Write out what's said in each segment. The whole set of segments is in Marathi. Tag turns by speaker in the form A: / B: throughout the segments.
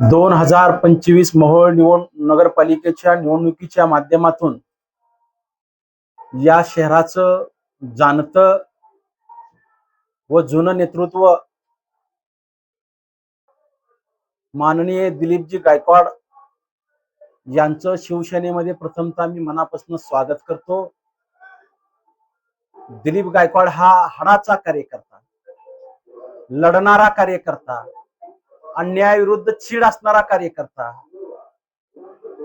A: दोन हजार पंचवीस मोहोळ निवड नगरपालिकेच्या निवडणुकीच्या माध्यमातून या शहराचं जाणतं व जुनं नेतृत्व माननीय दिलीपजी गायकवाड यांचं शिवसेनेमध्ये प्रथमतः मी मनापासून स्वागत करतो. दिलीप गायकवाड हा हाडाचा कार्यकर्ता लढणारा कार्यकर्ता अन्यायाविरुद्ध चीड असणारा कार्यकर्ता.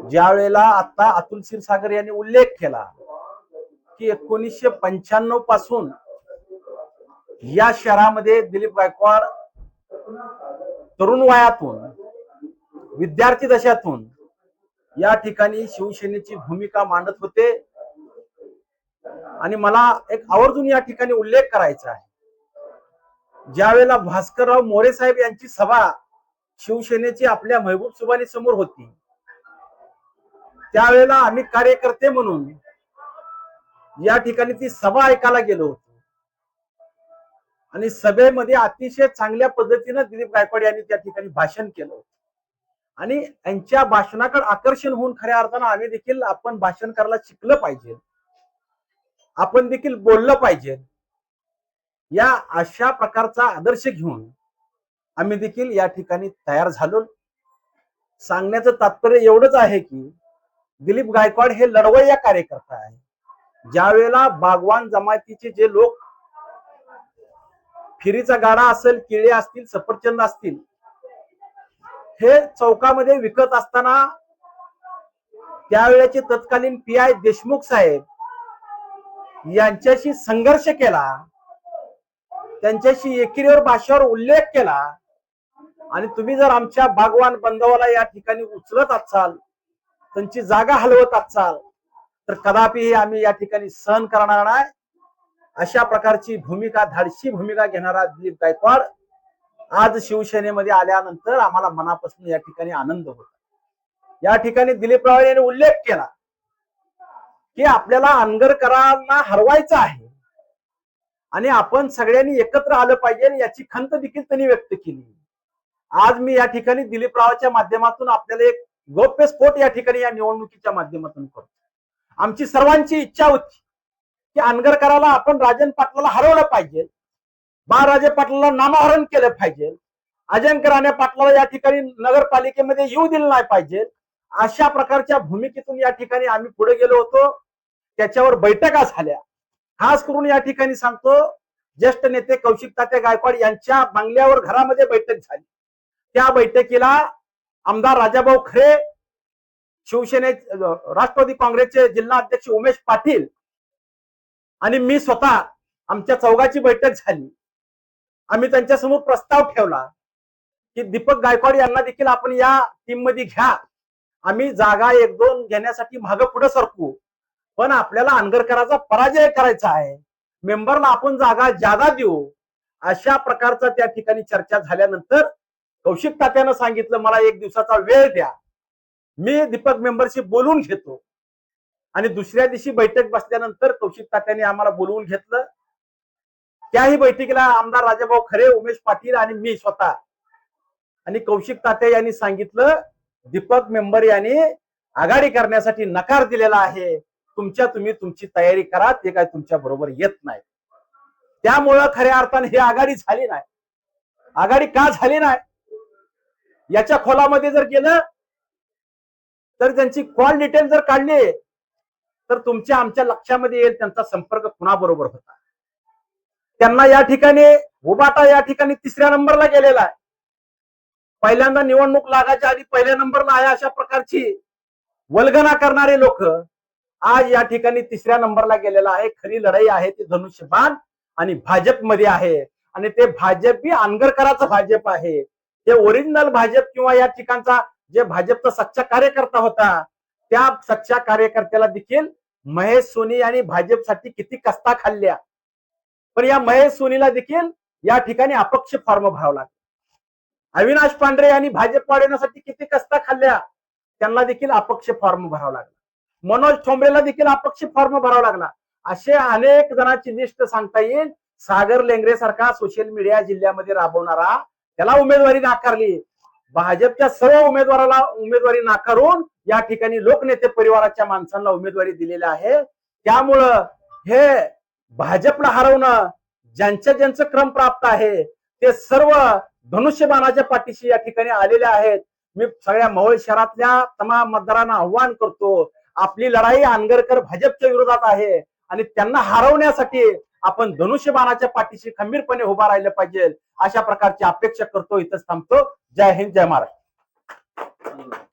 A: ज्या वेळेला आता अतुल क्षीरसागर यांनी उल्लेख केला की एकोणीसशे पंच्याण्णवपासून या शहरामध्ये दिलीप गायकवाड तरुण वयातून विद्यार्थी दशातून या ठिकाणी शिवसेनेची भूमिका मांडत होते. आणि मला एक आवर्जून या ठिकाणी उल्लेख करायचा आहे. ज्यावेळेला भास्करराव मोरे साहेब यांची सभा शिवसेनेची आपल्या महबूब सुबानी समोर होती. त्यावेळेला आम्ही कार्यकर्ते म्हणून या ठिकाणी ती सभा ऐकायला गेलो होतो. आणि सभेमध्ये अतिशय चांगल्या पद्धतीनं दिलीप गायकवाड यांनी त्या ठिकाणी भाषण केलं होतं. आणि यांच्या भाषणाकडे आकर्षण होऊन खऱ्या अर्थानं आम्ही देखील आपण भाषण करायला शिकलं पाहिजे. आपण देखील बोललं पाहिजे. या अशा प्रकारचा आदर्श घेऊन आम्ही देखील या ठिकाणी तयार झालो. सांगण्याचं तात्पर्य एवढंच आहे की दिलीप गायकवाड हे लढवय्या कार्यकर्ता आहे ज्या वेळेला बागवान जमातीचे जे लोक फिरीचा गाडा असेल किळे असतील सफरचंद असतील हे चौकामध्ये विकत असताना त्यावेळेचे तत्कालीन पी आय देशमुख साहेब यांच्याशी संघर्ष केला त्यांच्याशी एकिरीवर भाषेवर उल्लेख केला आणि तुम्ही जर आमच्या भगवान बंधवाला या ठिकाणी उचलत असाल त्यांची जागा हलवत असाल तर कदापि आम्ही या ठिकाणी सहन करणार नाही. अशा प्रकारची भूमिका धाडशी भूमिका घेणारा दिलीप गायकवाड आज शिवसेनेमध्ये आल्यानंतर आम्हाला मनापासून या ठिकाणी आनंद होता. या ठिकाणी दिलीपराव यांनी उल्लेख केला की आपल्याला अनगरकरांना हरवायचं आहे. आणि आपण सगळ्यांनी एकत्र आलं पाहिजे याची खंत देखील त्यांनी व्यक्त केली. आज मी या ठिकाणी दिलीपरावाच्या माध्यमातून आपल्याला एक गोप्य स्फोट या ठिकाणी या निवडणुकीच्या माध्यमातून करतो आमची सर्वांची इच्छा होती की अनगरकराला आपण राजन पाटलाला हरवलं पाहिजे बाळराजे पाटलाला नामहरण केलं पाहिजे अजंक राणे पाटलाला या ठिकाणी नगरपालिकेमध्ये येऊ दिलं नाही पाहिजे अशा प्रकारच्या भूमिकेतून या ठिकाणी आम्ही पुढे गेलो होतो. त्याच्यावर बैठका झाल्या. खास करून या ठिकाणी सांगतो ज्येष्ठ नेते कौशिक तात्या गायकवाड यांच्या बंगल्यावर घरामध्ये बैठक झाली. त्या बैठकीला आमदार राजाभाऊ खरे शिवसेने राष्ट्रवादी काँग्रेसचे जिल्हा अध्यक्ष उमेश पाटील आणि मी स्वतः आमच्या चौघाची बैठक झाली. आम्ही त्यांच्यासमोर प्रस्ताव ठेवला की दीपक गायकवाड यांना देखील आपण या टीममध्ये घ्या. आम्ही जागा एक दोन घेण्यासाठी मागं पुढे सरकू. पण आपल्याला अनगरकराचा पराजय करायचा आहे. मेंबरला आपण जागा जादा देऊ. अशा प्रकारचा त्या ठिकाणी चर्चा झाल्यानंतर कौशिक तात्यानं सांगितलं मला एक दिवसाचा वेळ द्या. मी दीपक मेंबरशी बोलून घेतो. आणि दुसऱ्या दिवशी बैठक बसल्यानंतर कौशिक तात्याने आम्हाला बोलवून घेतलं. त्याही बैठकीला आमदार राजाभाऊ खरे उमेश पाटील आणि मी स्वतः. आणि कौशिक तात्या यांनी सांगितलं दीपक मेंबर यांनी आघाडी करण्यासाठी नकार दिलेला आहे. तुमच्या तुम्ही तुमची तयारी करा ते काय तुमच्या बरोबर येत नाही. त्यामुळं खऱ्या अर्थाने ही आघाडी झाली नाही. आघाडी का झाली नाही? याच्या खोलामध्ये जर गेलं तर त्यांची कॉल डिटेल जर काढली तर तुमच्या आमच्या लक्षामध्ये येईल त्यांचा संपर्क कुणाबरोबर होता. त्यांना या ठिकाणी उबाटा या ठिकाणी तिसऱ्या नंबरला गेलेला आहे. पहिल्यांदा निवडणूक लागायच्या आधी पहिल्या नंबरला आहे अशा प्रकारची वल्गना करणारे लोक आज या ठिकाणी तिसऱ्या नंबरला गेलेला आहे. खरी लढाई आहे ती धनुष्यबाण आणि भाजपमध्ये आहे. आणि ते भाजप ही अनगरकराचं भाजप आहे. ते ओरिजिनल भाजप किंवा या ठिकाणचा जे भाजपचा सच्चा कार्यकर्ता होता त्या सच्च्या कार्यकर्त्याला देखील महेश सोनी यांनी भाजपसाठी किती कस्ता खाल्ल्या. पण या महेश सोनीला देखील या ठिकाणी अपक्ष फॉर्म भरावा लागला. अविनाश पांढरे यांनी भाजप वाढवण्यासाठी किती कस्ता खाल्ल्या त्यांना देखील अपक्ष फॉर्म भरावा लागला. मनोज ठोंबरेला देखील अपक्ष फॉर्म भरावा लागला. असे अनेक जणांची लिस्ट सांगता येईल. सागर लेंगरे सारखा सोशल मीडिया जिल्ह्यामध्ये राबवणारा त्याला उमेदवारी नाकारली. भाजपच्या सर्व उमेदवाराला उमेदवारी नाकारून या ठिकाणी लोकनेते परिवाराच्या माणसांना उमेदवारी दिलेली आहे. त्यामुळं हे भाजपला हरवणं ज्यांच्या ज्यांचं क्रम प्राप्त आहे ते सर्व धनुष्यबाणाच्या पाठीशी या ठिकाणी आलेले आहेत. मी सगळ्या मवळ शहरातल्या तमाम मतदारांना आव्हान करतो आपली लढाई आनगरकर भाजपच्या विरोधात आहे आणि त्यांना हरवण्यासाठी आपण धनुष्यबाणाच्या पाठीशी खंबीरपणे उभा राहिलं पाहिजे. अशा प्रकारची अपेक्षा करतो. इथंच थांबतो. जय हिंद जय महाराष्ट्र.